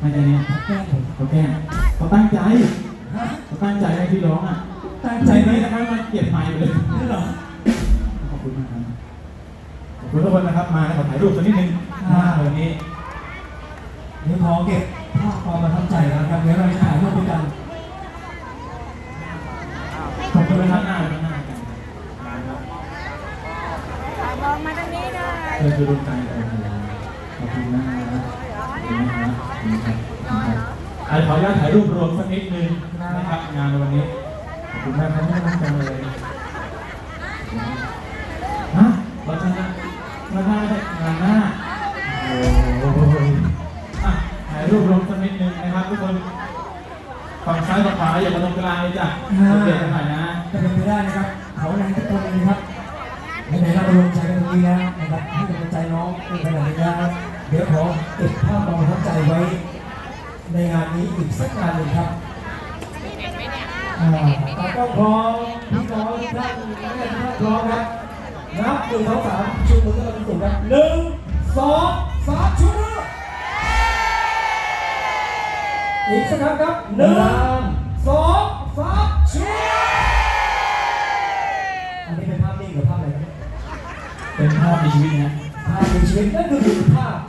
ไม่ใช่เนี่ยเขาแกล้งผมเขาแกล้งเขาตั้งใจเขาตั้งใจให้พี่ร้องอะ ตั้งใจไหมนะครับมันเกลียดไมค์ไปเลยนี่เหรอ ขอบคุณมากครับขอบคุณทุกคนนะครับ มาแล้วขอถ่ายรูปสักนิดนึงหน้าวันนี้เดี๋ยวขอเก็บภาพความประทับใจนะครับ เดี๋ยวเราจะถ่ายรูปด้วยกันขอบคุณนะครับหน้าหน้ากันมองมาทางนี้หน่อยเออคือดวงใจโอ้โหขอบคุณมากนะ ขออนุญาตถ่ายรูปรวมสักนิดนึงนะครับงานในวันนี้ขอบคุณมากครับน่ารักจังเลยฮะเราชนะมาได้งานหน้าโอ้โหอะถ่ายรูปรวมสักนิดนึงนะครับ ทุกคนฝั่งซ้ายกับขวาอย่ามาตรงกลางเลยจ้ะเด็กกันหน่อยนะจะเป็นไปได้นะครับขอแรงทุกคนเลยนะครับไหนๆเราไปลงใจกันตรงนี้แล้วนะครับให้กำลังใจน้องในขณะนี้แล้วเดี๋ยวขอเก็บภาพความประทับใจไว้ ในงานนี้อีกสักงานหนึ่งครับอ่าตากล้องพร้อมพี่น้องทุกท่านแม่ทุกท่านพร้อมครับนับหนึ่งสองสามชูมือขึ้นมาเป็นสูงครับหนึ่งสองสามชูมืออีกสักครั้งครับหนึ่งสองสามชูมืออันนี้เป็นภาพนิ่งหรือภาพอะไรครับเป็นภาพในชีวิตนะภาพในชีวิตนั่นคือภาพ